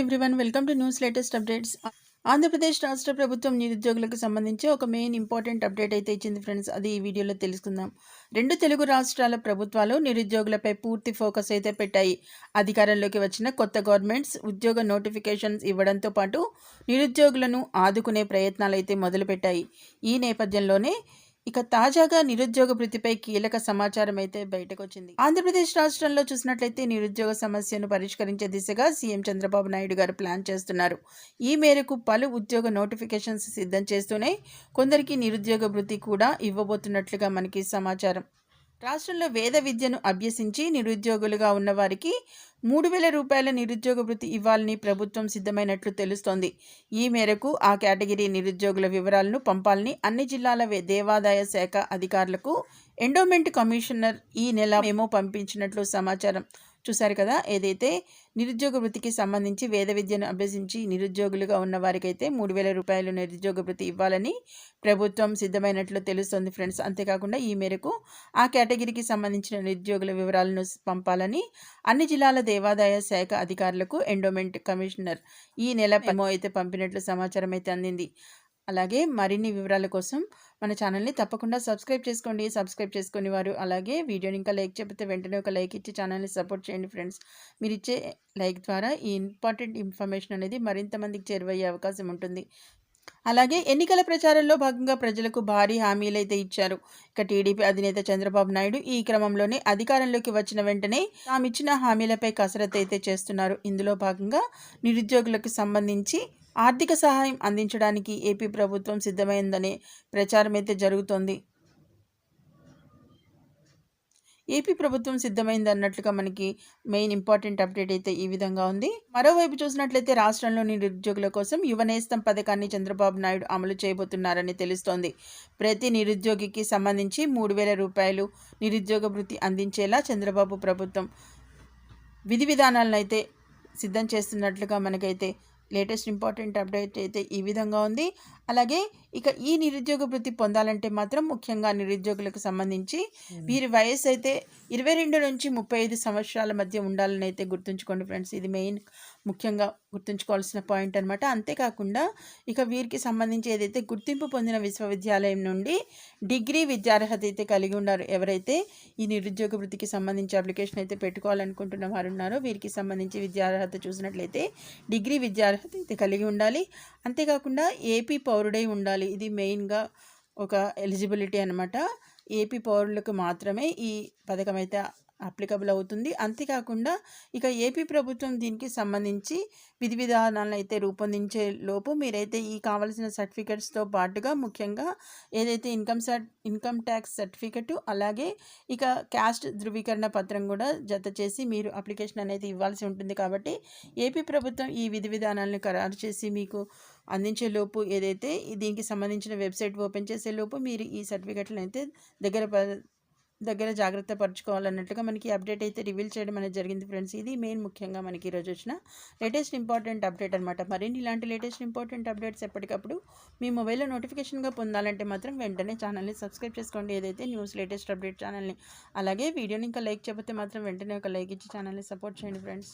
Everyone welcome to news latest updates Andhra Pradesh రాష్ట్ర ప్రభుత్వం నిరుద్యోగులకు సంబంధించి ఒక మెయిన్ ఇంపార్టెంట్ అప్డేట్ అయితే ఇచ్చింది ఫ్రెండ్స్ అది ఈ వీడియోలో తెలుసుకుందాం. రెండు తెలుగు రాష్ట్రాల ప్రభుత్వాలు నిరుద్యోగులపై పూర్తి ఫోకస్ అయితే పెట్టాయి. అధికారంలోకి వచ్చిన కొత్త గవర్నమెంట్స్ ఉద్యోగ నోటిఫికేషన్స్ ఇవ్వడంతో పాటు నిరుద్యోగులను ఆదుకునే ప్రయత్నాలు అయితే మొదలుపెట్టాయి. ఈ నేపథ్యంలోనే ఇక తాజాగా నిరుద్యోగ వృత్తిపై కీలక సమాచారం అయితే బయటకు వచ్చింది ఆంధ్రప్రదేశ్ రాష్ట్రంలో చూసినట్లయితే నిరుద్యోగ సమస్యను పరిష్కరించే దిశగా సీఎం చంద్రబాబు నాయుడు గారు ప్లాన్ చేస్తున్నారు. ఈ మేరకు పలు ఉద్యోగ నోటిఫికేషన్స్ సిద్ధం చేస్తూనే కొందరికి నిరుద్యోగ వృత్తి కూడా ఇవ్వబోతున్నట్లుగా మనకి సమాచారం. రాష్ట్రంలో వేద విద్యను అభ్యసించి నిరుద్యోగులుగా ఉన్నవారికి మూడు వేల రూపాయల నిరుద్యోగ వృత్తి ఇవ్వాలని ప్రభుత్వం సిద్ధమైనట్లు తెలుస్తోంది. ఈ మేరకు ఆ కేటగిరీ నిరుద్యోగుల వివరాలను పంపాలని అన్ని జిల్లాల వే- దేవాదాయ శాఖ అధికారులకు ఎండోమెంట్ కమిషనర్ ఈ నెల మేము పంపించినట్లు సమాచారం. చూశారు కదా! ఏదైతే నిరుద్యోగ వృత్తికి సంబంధించి వేద విద్యను అభ్యసించి నిరుద్యోగులుగా ఉన్న వారికైతే మూడు వేల రూపాయలు నిరుద్యోగ వృత్తి ఇవ్వాలని ప్రభుత్వం సిద్ధమైనట్లు తెలుస్తోంది ఫ్రెండ్స్. అంతేకాకుండా ఈ మేరకు ఆ కేటగిరీకి సంబంధించిన నిరుద్యోగుల వివరాలను పంపాలని అన్ని జిల్లాల దేవాదాయ శాఖ అధికారులకు ఎండోమెంట్ కమిషనర్ ఈ నెల అయితే పంపినట్లు సమాచారం అయితే అందింది. అలాగే మరిన్ని వివరాల కోసం మన ఛానల్ని తప్పకుండా సబ్స్క్రైబ్ చేసుకోండి. సబ్స్క్రైబ్ చేసుకుని వారు అలాగే వీడియోని ఇంకా లైక్ చెప్తే వెంటనే ఒక లైక్ ఇచ్చి ఛానల్ని సపోర్ట్ చేయండి ఫ్రెండ్స్. మీరు ఇచ్చే లైక్ ద్వారా ఈ ఇంపార్టెంట్ ఇన్ఫర్మేషన్ అనేది మరింత మందికి చేరువయ్యే అవకాశం ఉంటుంది. అలాగే ఎన్నికల ప్రచారంలో భాగంగా ప్రజలకు భారీ హామీలు అయితే ఇచ్చారు. ఇక టీడీపీ అధినేత చంద్రబాబు నాయుడు ఈ క్రమంలోనే అధికారంలోకి వచ్చిన వెంటనే తామిచ్చిన హామీలపై కసరత్తు అయితే చేస్తున్నారు. ఇందులో భాగంగా నిరుద్యోగులకు సంబంధించి ఆర్థిక సహాయం అందించడానికి ఏపీ ప్రభుత్వం సిద్ధమైందనే ప్రచారం అయితే జరుగుతోంది. ఏపీ ప్రభుత్వం సిద్ధమైంది అన్నట్లుగా మనకి మెయిన్ ఇంపార్టెంట్ అప్డేట్ అయితే ఈ విధంగా ఉంది. మరోవైపు చూసినట్లయితే రాష్ట్రంలోని నిరుద్యోగుల కోసం యువనేస్తం పథకాన్ని చంద్రబాబు నాయుడు అమలు చేయబోతున్నారని తెలుస్తోంది. ప్రతి నిరుద్యోగికి సంబంధించి మూడు వేల రూపాయలు నిరుద్యోగ వృత్తి అందించేలా చంద్రబాబు ప్రభుత్వం విధి విధానాలను అయితే సిద్ధం చేస్తున్నట్లుగా మనకైతే లేటెస్ట్ ఇంపార్టెంట్ అప్డేట్ అయితే ఈ విధంగా ఉంది. అలాగే ఇక ఈ నిరుద్యోగ వృత్తి పొందాలంటే మాత్రం ముఖ్యంగా నిరుద్యోగులకు సంబంధించి వీరి వయసు అయితే ఇరవై రెండు నుంచి ముప్పై ఐదు సంవత్సరాల మధ్య ఉండాలని అయితే గుర్తుంచుకోండి ఫ్రెండ్స్. ఇది మెయిన్ ముఖ్యంగా గుర్తుంచుకోవాల్సిన పాయింట్ అనమాట అంతేకాకుండా ఇక వీరికి సంబంధించి ఏదైతే గుర్తింపు పొందిన విశ్వవిద్యాలయం నుండి డిగ్రీ విద్యార్హత అయితే కలిగి ఉన్నారు ఎవరైతే ఈ నిరుద్యోగ వృత్తికి సంబంధించి అప్లికేషన్ అయితే పెట్టుకోవాలనుకుంటున్న వారు ఉన్నారో వీరికి సంబంధించి విద్యార్హత చూసినట్లయితే డిగ్రీ విద్యార్హత అయితే కలిగి ఉండాలి. అంతేకాకుండా ఏపీ పౌరుడై ఉండాలి ఇది మెయిన్గా ఒక ఎలిజిబిలిటీ అనమాట ఏపీ పౌరులకు మాత్రమే ఈ పథకం అయితే అప్లికబుల్ అవుతుంది. అంతేకాకుండా ఇక ఏపీ ప్రభుత్వం దీనికి సంబంధించి విధి విధానాలను అయితే రూపొందించే లోపు మీరైతే ఈ కావాల్సిన సర్టిఫికెట్స్తో పాటుగా ముఖ్యంగా ఏదైతే income cert income tax certificate అలాగే ఇక క్యాస్ట్ ధృవీకరణ పత్రం కూడా జత చేసి మీరు అప్లికేషన్ అనేది ఇవ్వాల్సి ఉంటుంది కాబట్టి ఏపీ ప్రభుత్వం ఈ విధి విధానాలను ఖరారు చేసి మీకు అందించే లోపు ఏదైతే దీనికి సంబంధించిన వెబ్సైట్ ఓపెన్ చేసే లోపు మీరు ఈ సర్టిఫికెట్లను అయితే దగ్గర దగ్గర జాగ్రత్త పరచుకోవాలన్నట్లుగా మనకి అప్డేట్ అయితే రివీల్ చేయడం అనేది జరిగింది ఫ్రెండ్స్ ఇది మెయిన్ ముఖ్యంగా మనకి ఈరోజు వచ్చిన లేటెస్ట్ ఇంపార్టెంట్ అప్డేట్ అనమాట మరిన్ని ఇలాంటి లేటెస్ట్ ఇంపార్టెంట్ అప్డేట్స్ ఎప్పటికప్పుడు మీ మొబైల్లో నోటిఫికేషన్గా పొందాలంటే మాత్రం వెంటనే ఛానల్ని సబ్స్క్రైబ్ చేసుకోండి. ఏదైతే న్యూస్ లేటెస్ట్ అప్డేట్ ఛానల్ని అలాగే వీడియోని ఇంకా లైక్ చేయకపోతే మాత్రం వెంటనే ఒక లైక్ ఇచ్చి ఛానల్ని సపోర్ట్ చేయండి ఫ్రెండ్స్